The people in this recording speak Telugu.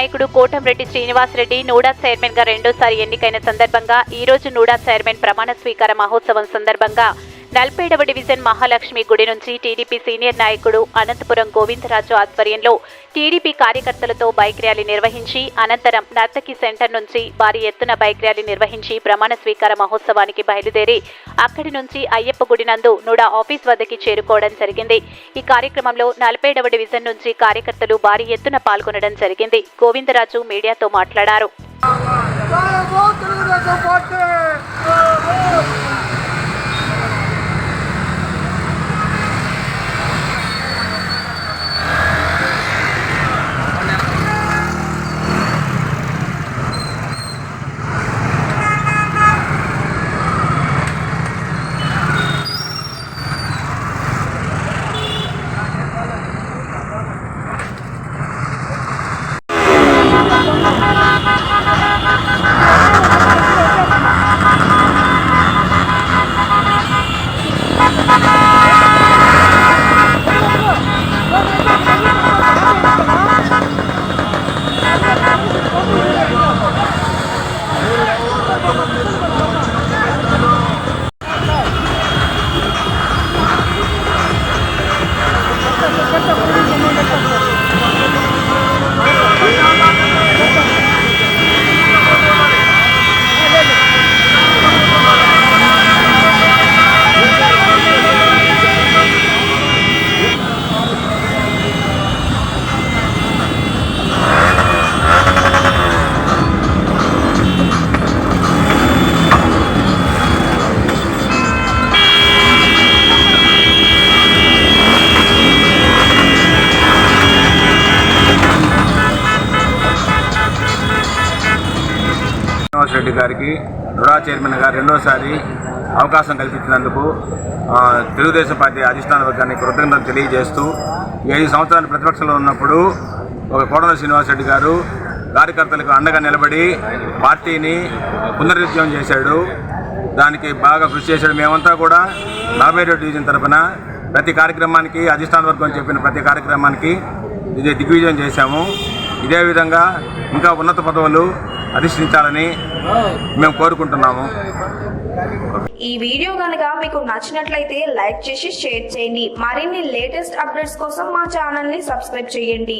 నాయకుడు కోటంరెడ్డి శ్రీనివాసరెడ్డి నూడా చైర్మన్గా రెండోసారి ఎన్నికైన సందర్భంగా ఈ రోజు నూడా చైర్మన్ ప్రమాణ స్వీకార మహోత్సవం సందర్భంగా నల్పేడవ డివిజన్ మహాలక్ష్మి గుడి నుంచి టీడీపీ సీనియర్ నాయకుడు అనంతపురం గోవిందరాజు ఆధ్వర్యంలో టీడీపీ కార్యకర్తలతో బైక్ ర్యాలీ నిర్వహించి అనంతరం నర్తకి సెంటర్ నుంచి భారీ ఎత్తున బైక్ ర్యాలీ నిర్వహించి ప్రమాణ స్వీకార మహోత్సవానికి బయలుదేరి అక్కడి నుంచి అయ్యప్ప గుడి నందు నుడా ఆఫీస్ వద్దకి చేరుకోవడం జరిగింది. ఈ కార్యక్రమంలో నలభైడవ డివిజన్ నుంచి కార్యకర్తలు భారీ ఎత్తున పాల్గొనడం జరిగింది. గోవిందరాజు మీడియాతో మాట్లాడారు. శ్రీనివాస్ రెడ్డి గారికి రుడా చైర్మన్ గారు రెండోసారి అవకాశం కల్పించినందుకు తెలుగుదేశం పార్టీ అధిష్టాన వర్గాన్ని కృతజ్ఞతలు తెలియజేస్తూ ఏడు ఐదు సంవత్సరాలు ప్రతిపక్షంలో ఉన్నప్పుడు ఒక కోడల శ్రీనివాస్ రెడ్డి గారు కార్యకర్తలకు అండగా నిలబడి పార్టీని పునరుద్యమం చేశాడు. దానికి బాగా కృషి చేశాడు. మేమంతా కూడా నలభై రెండు డివిజన్ తరఫున ప్రతి కార్యక్రమానికి అధిష్టాన వర్గం చెప్పిన ప్రతి కార్యక్రమానికి ఇది దిగ్విజయం చేశాము. ఇదే విధంగా ఇంకా ఉన్నత పదవులు అధిష్ఠించాలని మేము కోరుకుంటున్నాము. ఈ వీడియో కనుక మీకు నచ్చినట్లయితే లైక్ చేసి షేర్ చేయండి. మరిన్ని లేటెస్ట్ అప్డేట్స్ కోసం మా ఛానల్ని సబ్స్క్రైబ్ చేయండి.